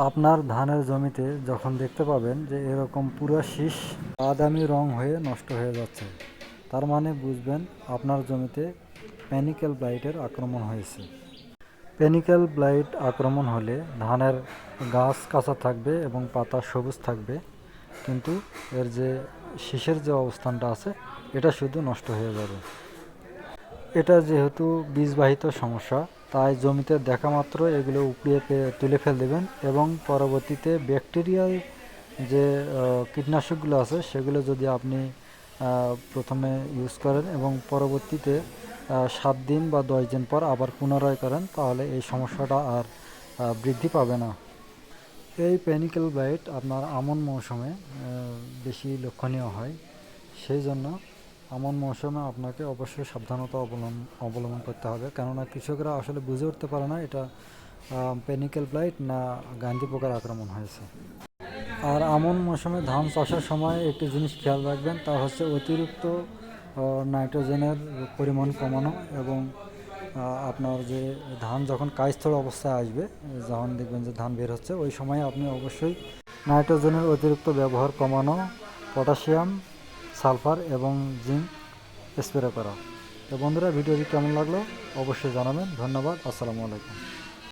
আপনার ধানের জমিতে যখন দেখতে পাবেন যে এরকম পুরো শীষ বাদামি রং হয়ে নষ্ট হয়ে যাচ্ছে, তার মানে বুঝবেন আপনার জমিতে প্যানিক্যাল ব্লাইটের আক্রমণ হয়েছে। প্যানিক্যাল ব্লাইট আক্রমণ হলে ধানের গাছ কাঁচা থাকবে এবং পাতা সবুজ থাকবে, কিন্তু এর যে শীষের যে অবস্থানটা আছে, এটা শুধু নষ্ট হয়ে যাবে। এটা যেহেতু বীজবাহিত সমস্যা তাই জমিতে দেখা মাত্র এগুলো উপড়িয়ে তুলে ফেল দেবেন এবং পরবর্তীতে ব্যাকটেরিয়াল যে কীটনাশকগুলো আছে সেগুলো যদি আপনি প্রথমে ইউজ করেন এবং পরবর্তীতে সাত দিন বা দশ দিন পর আবার পুনরায় করেন তাহলে এই সমস্যাটা আর বৃদ্ধি পাবে না। এই প্যানিক্যাল ব্লাইট আপনার আমন মৌসুমে বেশি লক্ষণীয় হয়। সেই জন্য আমন মৌসুমে আপনাকে অবশ্যই সাবধানতা অবলম্বন অবলম্বন করতে হবে। কেননা কৃষকরা আসলে বুঝে উঠতে পারে না এটা প্যানিক্যাল ব্লাইট না গান্ধী পোকার আক্রমণ হয়েছে। আর আমন মৌসুমে ধান চাষের সময় একটি জিনিস খেয়াল রাখবেন, তা হচ্ছে অতিরিক্ত নাইট্রোজেনের পরিমাণ কমানো এবং আপনার যে ধান যখন কায়স্থল অবস্থায় আসবে, যখন দেখবেন যে ধান বের হচ্ছে, ওই সময় আপনি অবশ্যই নাইট্রোজেনের অতিরিক্ত ব্যবহার কমানো, পটাশিয়াম সালফার এবং জিঙ্ক স্প্রে করা। তো বন্ধুরা, ভিডিওটি কেমন লাগল? অবশ্যই জানাবেন। ধন্যবাদ। আসসালামু আলাইকুম।